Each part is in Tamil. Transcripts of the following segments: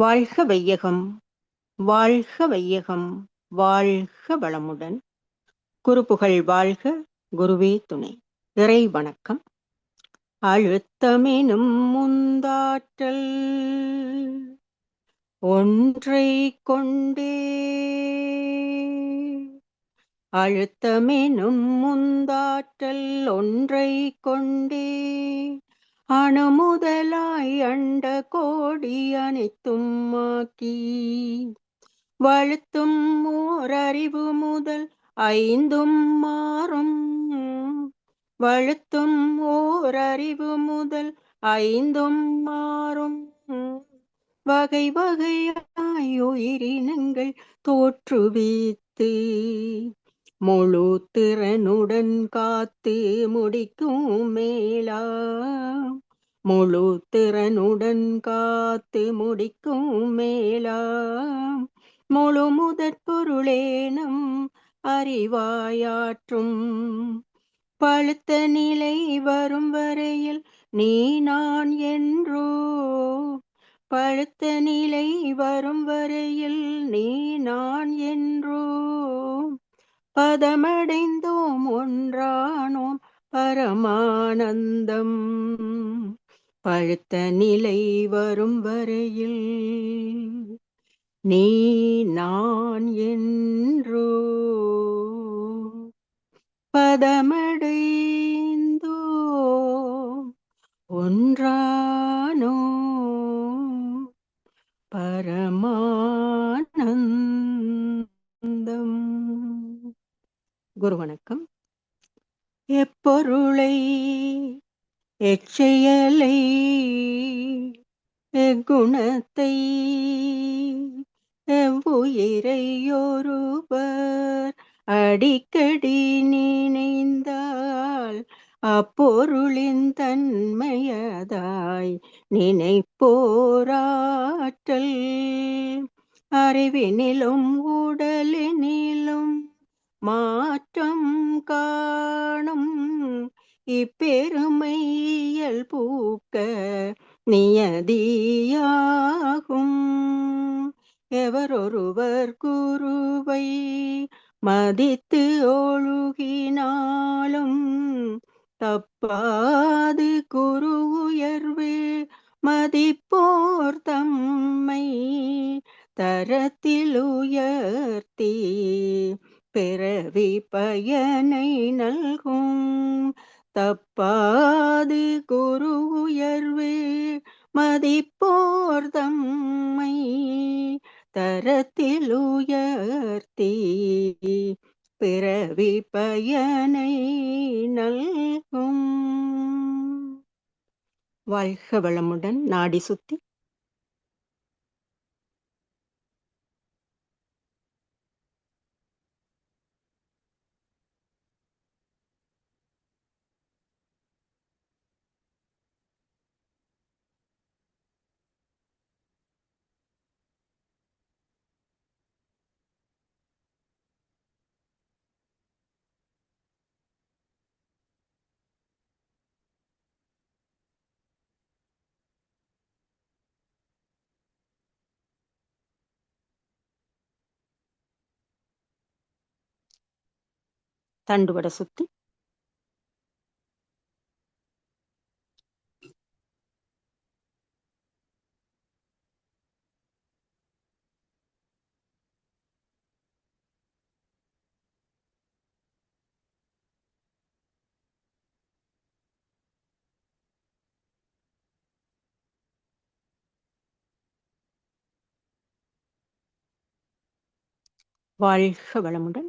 வாழ்க வையகம் வாழ்க வையகம் வாழ்க வளமுடன். குறுப்புகள் வாழ்க குருவே துணை. இறை வணக்கம். அழுத்தமெனும் முந்தாற்றல் ஒன்றை கொண்டே. அழுத்தமெனும் முந்தாற்றல் ஒன்றை கொண்டே. அணுமுதலாய் அண்ட கோடி அனைத்தும் மாக்கி வழுத்தும் ஓரறிவு முதல் ஐந்தும் மாறும் வழுத்தும் ஓரறிவு முதல் ஐந்தும் மாறும் வகை வகையாய் உயிரினங்கள் தோற்றுவித்து முழு திறனுடன் காத்து முடிக்கும் மேளா. முழு திறனுடன் காத்து முடிக்கும் மேலா முழு முதற் பொருளேனம் அறிவாயாற்றும். பழுத்த நிலை வரும் வரையில் நீ நான் என்றோ. பழுத்த நிலை வரும் வரையில் நீ நான் என்றோ. பதமடைந்தோம் ஒன்றானோம் பரமானந்தம். பழுத்த நிலை வரும் வரையில் நீ நான் என்றோ? பதமடைந்தோ ஒன்றா குரு வணக்கம் எப்பொருளை எச்செயலை எக்குணத்தை எவ்வுயிரையொருவர் அடிக்கடி நினைந்தால் அப்பொருளின் தன்மையதாய் நினைப்போராற்றல். அறிவினிலும் உடலினிலும் மாற்றம் காணும். இப்பெருமையல் பூக்க நியதியாகும். எவரொருவர் குருவை மதித்து ஒழுகினாலும் தப்பாது குரு உயர்வு மதிப்போர் தம்மை தரத்தில் உயர்த்தி பிறவி பயனை நல்கும். தப்பாது குரு உயர்வு மதிப்போர் தம்மை தரத்தில் உயர்த்தி. பிறவி பயனை நல்கும். வாழ்க வளமுடன் நாடி சுத்தி. தண்டுவட சுத்தி வாழ்க வளமுடன்.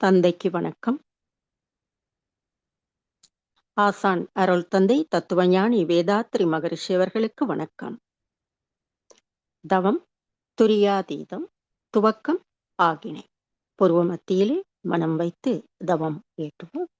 தந்தைக்கு வணக்கம். ஆசான் அருள் தந்தை தத்துவஞானி வேதாத்ரி மகரிஷி அவர்களுக்கு வணக்கம். தவம் துரியாதீதம் துவக்கம் ஆகினை. பூர்வ மத்தியிலே மனம் வைத்து தவம் ஏற்றுவோம்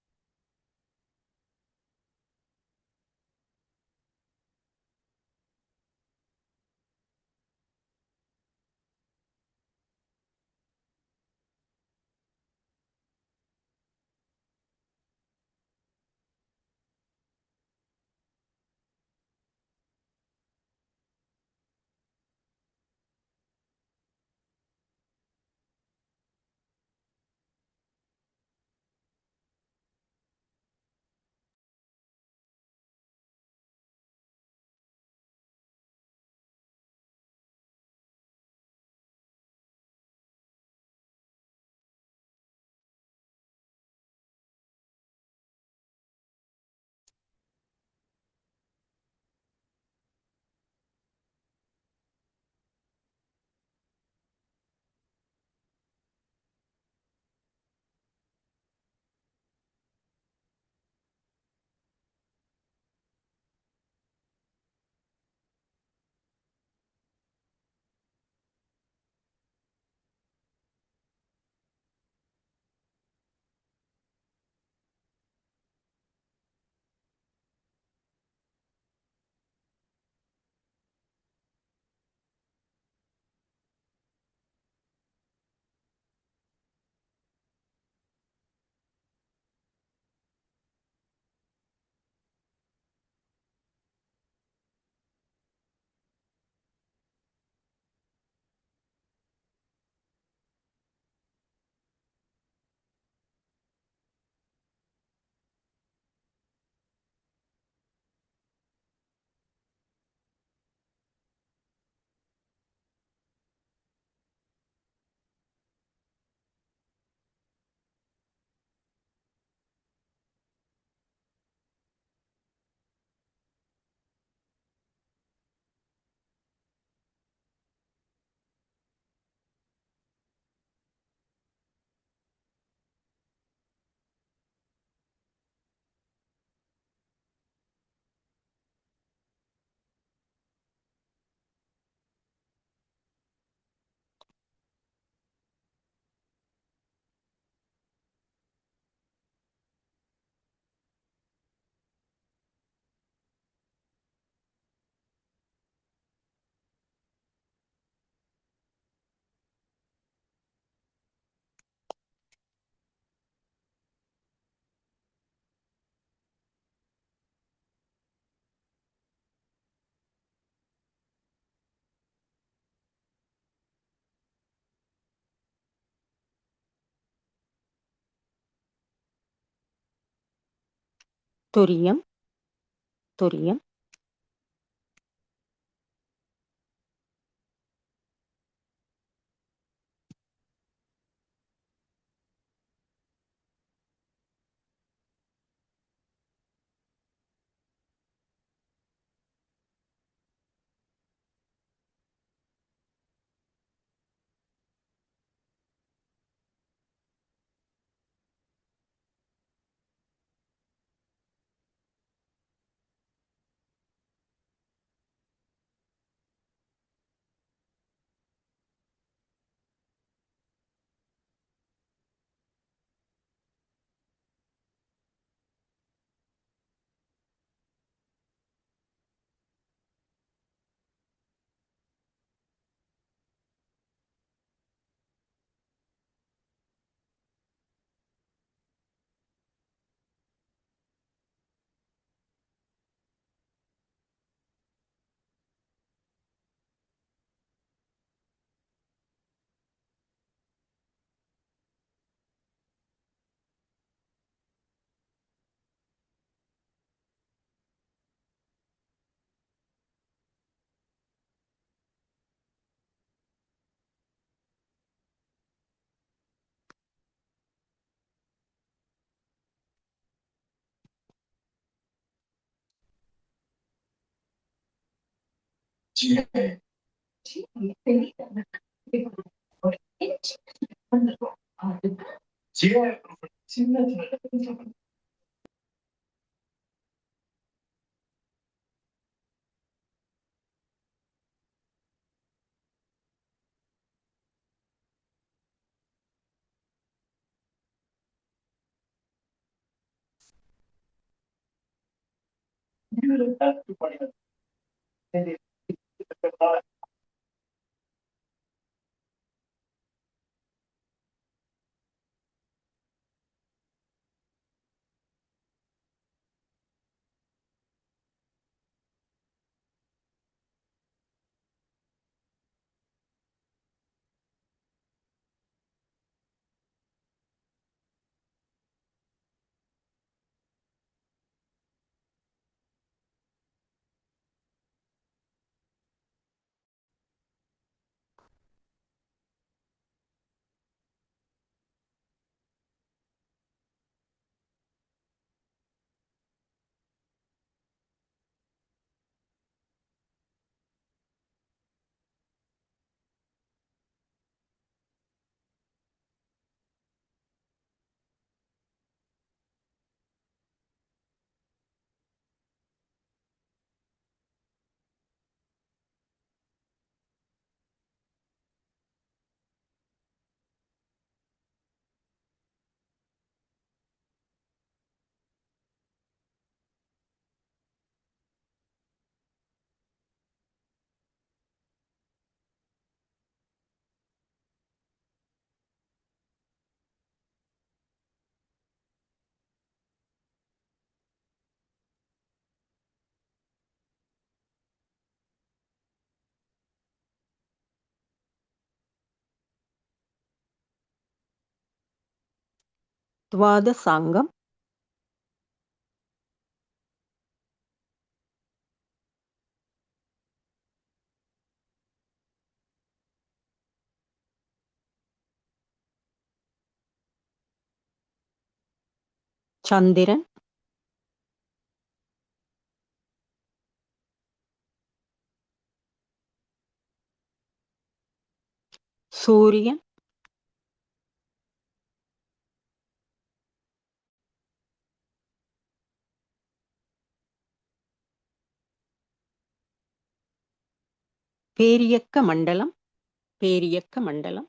துரியம் துரியம். Thank you. துவாதசாங்கம் சந்திரன். சூரியன். பேரியக்க மண்டலம் பேரியக்க மண்டலம்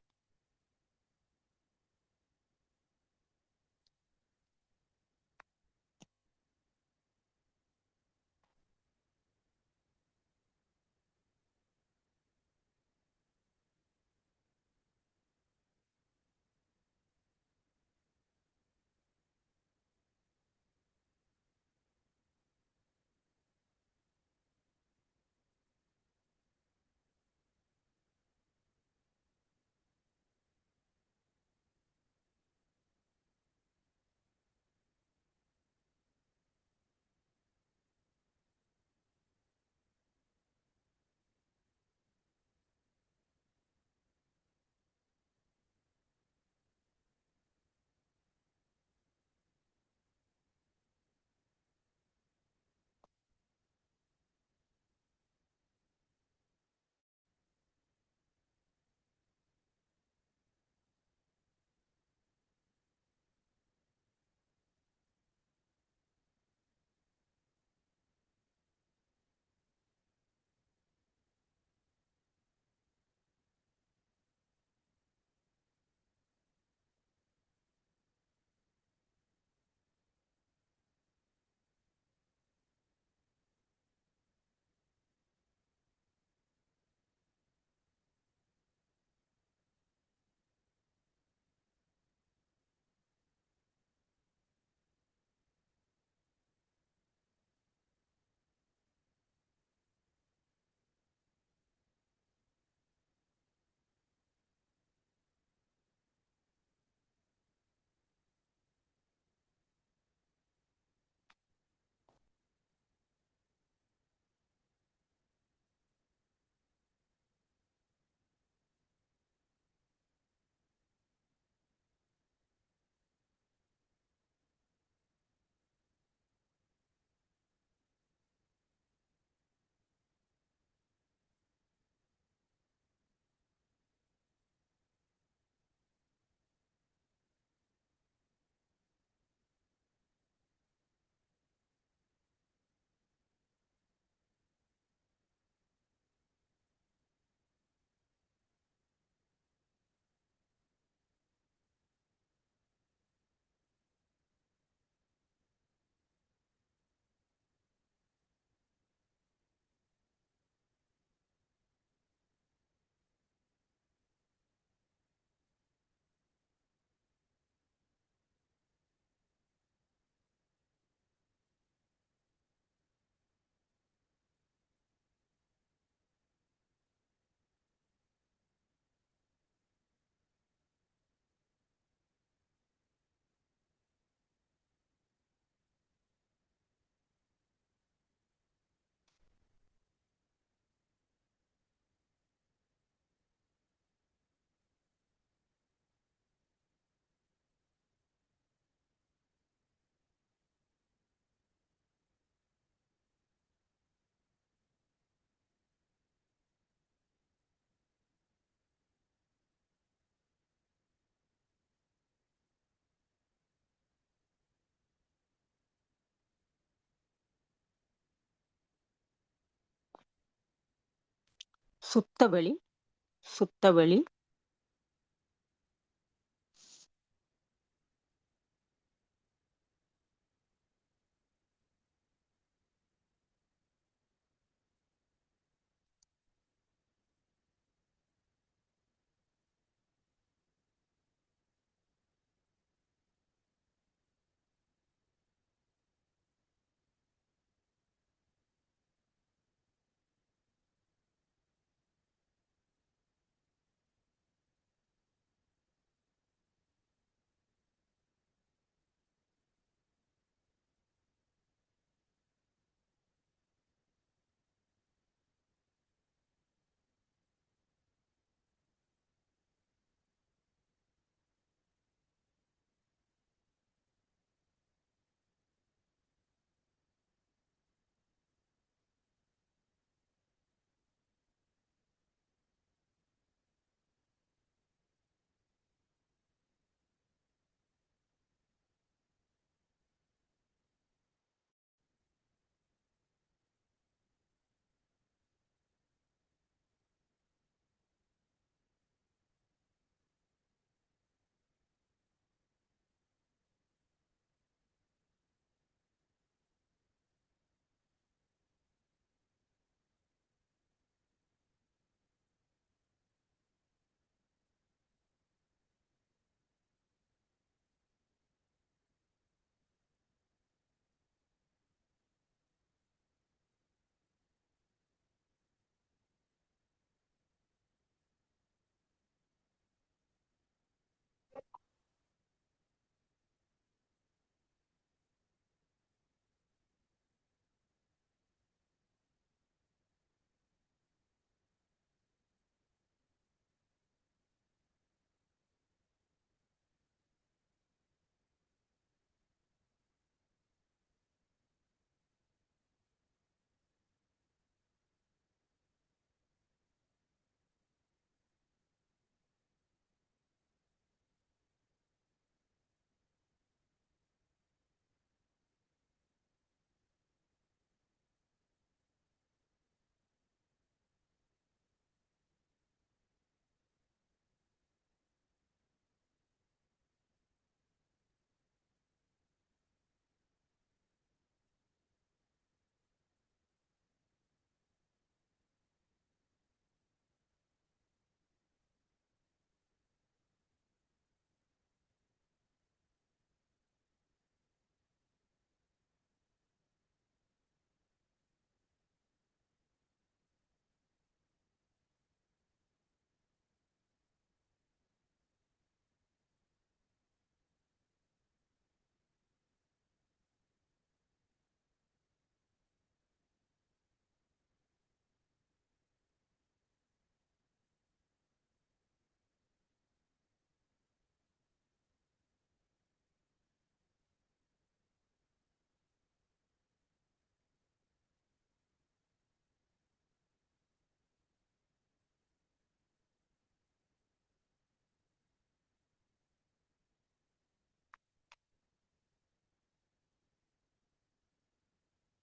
சுத்தவெளி சுத்தவெளி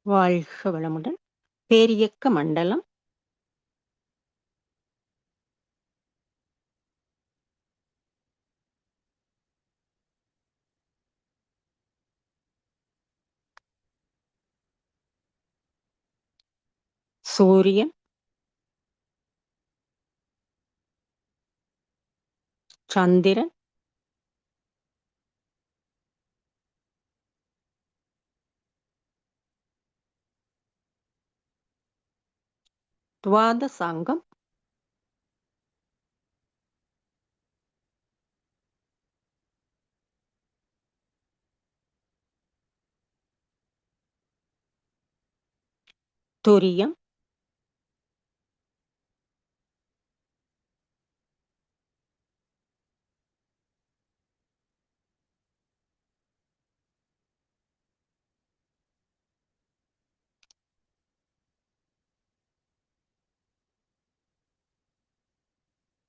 வாழ்க வளமுடன். பேரியக்க மண்டலம். சூரியன். சந்திரன். துவாத சாங்கம்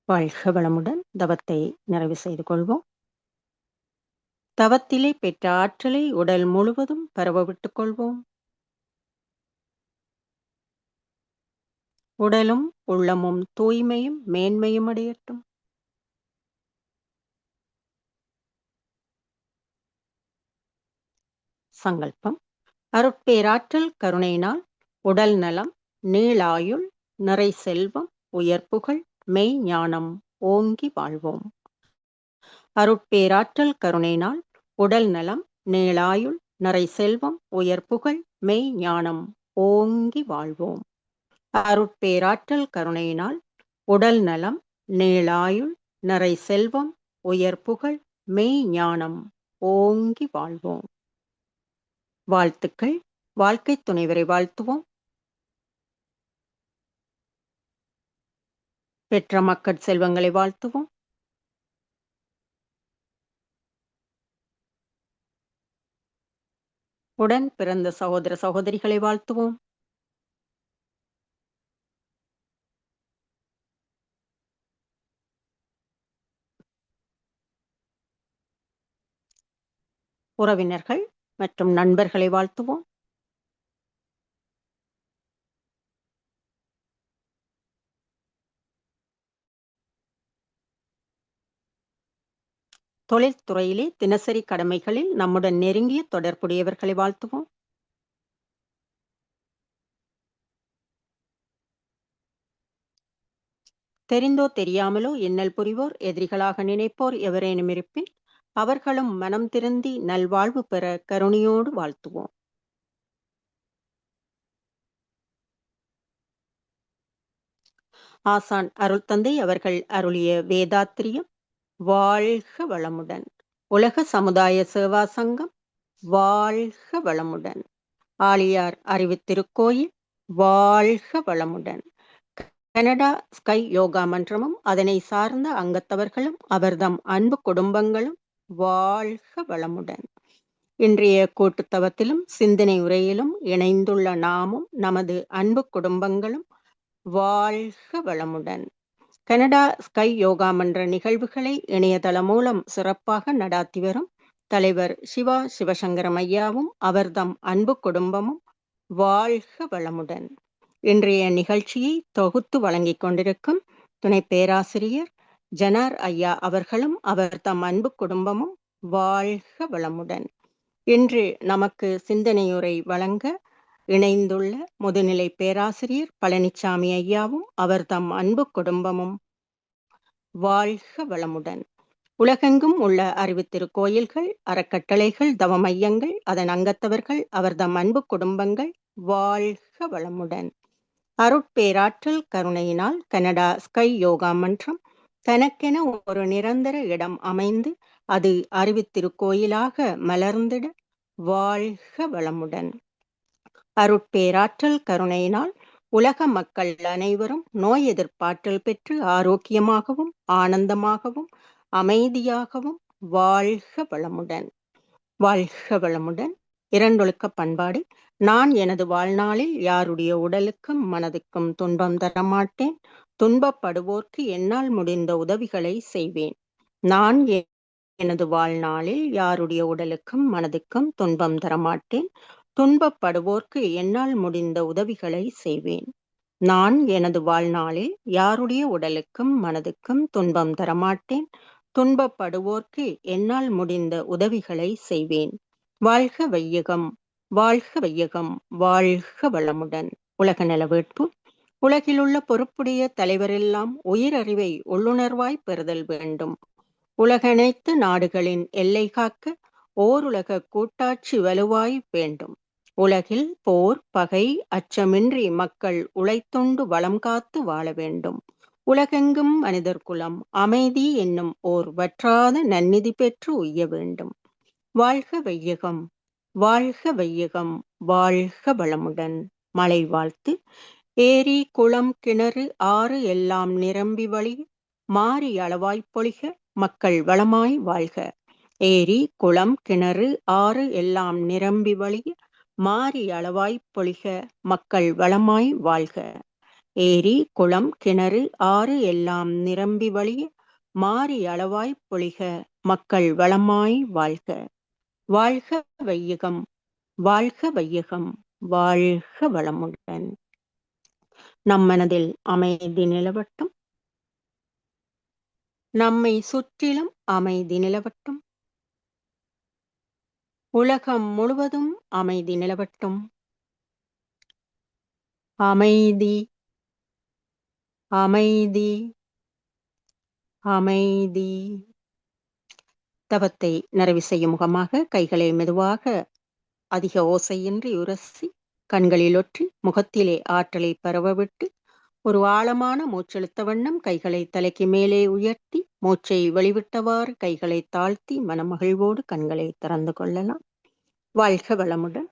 வாழ்க வளமுடன் தவத்தை நிறைவு செய்து கொள்வோம். தவத்திலே பெற்ற ஆற்றலை உடல் முழுவதும் பரவ விட்டுக் கொள்வோம். உடலும் உள்ளமும் தூய்மையும் மேன்மையும் அடையட்டும். சங்கல்பம். அருட்பேராற்றல் கருணையினால் உடல் நலம் நீளாயுள் நிறை செல்வம் உயர்ப்புகள் மெய் ஞானம் ஓங்கி வாழ்வோம். அருட்பேராற்றல் கருணையினால் உடல் நலம் நீளாயுள் நிறை செல்வம் உயர் புகழ் மெய் ஞானம் ஓங்கி வாழ்வோம். அருட்பேராற்றல் கருணையினால் உடல் நலம் நீளாயுள் நிறை செல்வம் உயர் புகழ் மெய் ஞானம் ஓங்கி வாழ்வோம். வாழ்த்துக்கள். வாழ்க்கை துணைவரை வாழ்த்துவோம். பெற்ற மக்கள் செல்வங்களை வாழ்த்துவோம். உடன் பிறந்த சகோதர சகோதரிகளை வாழ்த்துவோம். உறவினர்கள் மற்றும் நண்பர்களை வாழ்த்துவோம். தொழில்துறையிலே தினசரி கடமைகளில் நம்முடன் நெருங்கிய தொடர்புடையவர்களை வாழ்த்துவோம். தெரிந்தோ தெரியாமலோ இன்னல் புரிவோர் எதிரிகளாக நினைப்போர் எவரேனும் இருப்பின் அவர்களும் மனம் திருந்தி நல்வாழ்வு பெற கருணையோடு வாழ்த்துவோம். ஆசான் அருள் தந்தை அவர்கள் அருளிய வேதாத்திரியம் வாழ்க வளமுடன். உலக சமுதாய சேவா சங்கம் வாழ்க வளமுடன். ஆலியார் அறிவித்திருக்கோயில் வாழ்க வளமுடன். கனடா ஸ்கை யோகா மன்றமும் அதனை சார்ந்த அங்கத்தவர்களும் அவர்தம் அன்பு குடும்பங்களும் வாழ்க வளமுடன். இன்றைய கூட்டுத்தவத்திலும் சிந்தனை உரையிலும் இணைந்துள்ள நாமும் நமது அன்பு குடும்பங்களும் வாழ்க வளமுடன். கனடா ஸ்கை யோகா மன்ற நிகழ்வுகளை இணையதளம் மூலம் சிறப்பாக நடாத்தி வரும் தலைவர் சிவா சிவசங்கரம் ஐயாவும் அவர்தம் அன்பு குடும்பமும் வாழ்க வளமுடன். இன்றைய நிகழ்ச்சியை தொகுத்து வழங்கிக் கொண்டிருக்கும் துணை பேராசிரியர் ஜனார் ஐயா அவர்களும் அவர் தம் அன்பு குடும்பமும் வாழ்க வளமுடன். இன்று நமக்கு சிந்தனையுரை வழங்க இணைந்துள்ள முதுநிலை பேராசிரியர் பழனிசாமி ஐயாவும் அவர் தம் அன்பு குடும்பமும் வாழ்க வளமுடன். உலகெங்கும் உள்ள அறிவித்திரு கோயில்கள் அறக்கட்டளைகள் தவ மையங்கள் அதன் அங்கத்தவர்கள் அவர் தம் அன்பு குடும்பங்கள் வாழ்க வளமுடன். அருட்பேராற்றல் கருணையினால் கனடா ஸ்கை யோகா மன்றம் தனக்கென ஒரு நிரந்தர இடம் அமைந்து அது அறிவித்திருக்கோயிலாக மலர்ந்திட வாழ்க வளமுடன். அருட்பேராற்றல் கருணையினால் உலக மக்கள் அனைவரும் நோய் எதிர்ப்பாற்றல் பெற்று ஆரோக்கியமாகவும் ஆனந்தமாகவும் அமைதியாகவும் வாழ்க வளமுடன். வாழ்க வளமுடன். இரண்டொழுக்க பண்பாடு. நான் எனது வாழ்நாளில் யாருடைய உடலுக்கும் மனதுக்கும் துன்பம் தரமாட்டேன். துன்பப்படுவோர்க்கு என்னால் முடிந்த உதவிகளை செய்வேன். நான் எனது வாழ்நாளில் யாருடைய உடலுக்கும் மனதுக்கும் துன்பம் தரமாட்டேன். துன்பப்படுவோர்க்கு என்னால் முடிந்த உதவிகளை செய்வேன். நான் எனது வாழ்நாளில் யாருடைய உடலுக்கும் மனதுக்கும் துன்பம் தரமாட்டேன். துன்பப்படுவோர்க்கு என்னால் முடிந்த உதவிகளை செய்வேன். வாழ்க வையகம் வாழ்க வையகம் வாழ்க வளமுடன். உலக நலவேட்பு. உலகிலுள்ள பொறுப்புடைய தலைவரெல்லாம் உயிரறிவை உள்ளுணர்வாய் பெறுதல் வேண்டும். உலகனைத்து நாடுகளின் எல்லை காக்க ஓருலக கூட்டாட்சி வலுவாய் வேண்டும். உலகில் போர் பகை அச்சமின்றி மக்கள் உழைத்துண்டு வளம் காத்து வாழ வேண்டும். உலகெங்கும் மனிதர் குலம் அமைதி என்னும் ஓர் வற்றாத நன்னிதி பெற்று உய்ய வேண்டும். வாழ்க வையகம் வாழ்க வையகம் வாழ்க வளமுடன். மலை வாழ்த்து ஏரி குளம் கிணறு ஆறு எல்லாம் நிரம்பி வழி மாறி அளவாய்ப் பொழிக மக்கள் வளமாய் வாழ்க. ஏரி குளம் கிணறு ஆறு எல்லாம் நிரம்பி வழிய மாறி அளவாய்ப் பொழிக மக்கள் வளமாய் வாழ்க. ஏரி குளம் கிணறு ஆறு எல்லாம் நிரம்பி வழிய மாறி அளவாய்ப் பொழிக மக்கள் வளமாய் வாழ்க. வாழ்க வையகம் வாழ்க வையகம் வாழ்க வளமுடன். நம் மனதில் அமைதி நிலவட்டும். நம்மை சுற்றிலும் அமைதி நிலவட்டும். உலகம் முழுவதும் அமைதி நிலவட்டும். அமைதி அமைதி அமைதி. தவத்தை நிறைவு செய்யும் முகமாக கைகளை மெதுவாக அதிக ஓசையின்றி உரசி கண்களில் ஒற்றி முகத்திலே ஆற்றலை பரவவிட்டு ஒரு ஆழமான மூச்செழுத்த வண்ணம் கைகளை தலைக்கு மேலே உயர்த்தி மூச்சை வெளிவிட்டவாறு கைகளை தாழ்த்தி மனமகிழ்வோடு கண்களை திறந்து கொள்ளலாம். வாழ்க வளமுடன்.